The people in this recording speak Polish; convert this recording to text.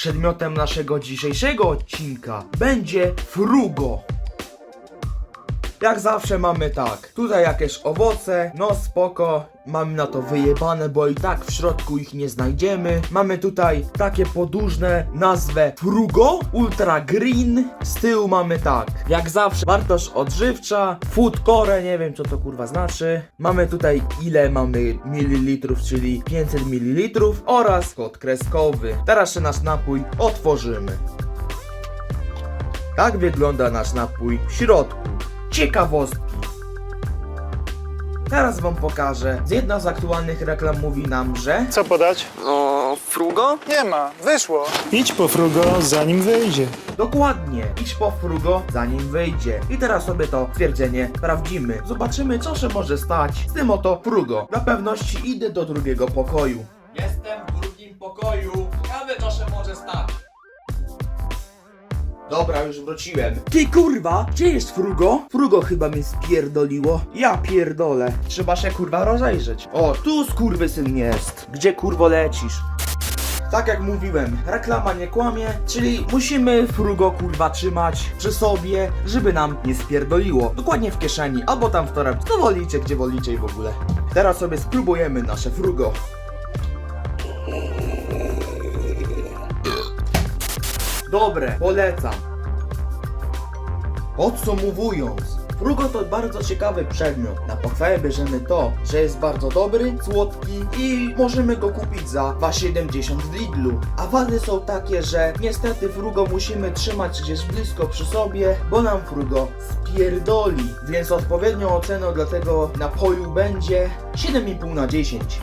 Przedmiotem naszego dzisiejszego odcinka będzie frugo. Jak zawsze mamy tak, tutaj jakieś owoce, no spoko, mamy na to wyjebane, bo i tak w środku ich nie znajdziemy. Mamy tutaj takie podłużne nazwę Frugo Ultra Green. Z tyłu mamy tak, jak zawsze wartość odżywcza, food core, nie wiem co to kurwa znaczy. Mamy tutaj ile mamy mililitrów, czyli 500 mililitrów oraz kod kreskowy. Teraz się nasz napój otworzymy. Tak wygląda nasz napój w środku. Ciekawostki. Teraz wam pokażę. Jedna z aktualnych reklam mówi nam, że Co podać? No, frugo? Nie ma, wyszło. Idź po frugo, zanim wyjdzie. dokładnie idź po frugo zanim wyjdzie. I teraz sobie to stwierdzenie sprawdzimy. Zobaczymy co się może stać z tym oto frugo. Na pewności idę do drugiego pokoju. Dobra, już wróciłem. Ty kurwa, gdzie jest frugo? Frugo chyba mnie spierdoliło. Ja pierdolę. Trzeba się kurwa rozejrzeć. O, tu skurwysyn jest. Gdzie kurwo lecisz? Tak jak mówiłem, reklama nie kłamie, czyli musimy frugo kurwa trzymać przy sobie, żeby nam nie spierdoliło. Dokładnie w kieszeni, albo tam w torebce. Co wolicie, gdzie wolicie i w ogóle. Teraz sobie spróbujemy nasze frugo. Dobre, polecam. Podsumowując, Frugo to bardzo ciekawy przedmiot. Na pochwałę bierzemy to, że jest bardzo dobry, słodki i możemy go kupić za 2,70 w Lidlu. A wady są takie, że niestety Frugo musimy trzymać gdzieś blisko przy sobie, bo nam Frugo spierdoli. Więc odpowiednią oceną dla tego napoju będzie 7,5 na 10.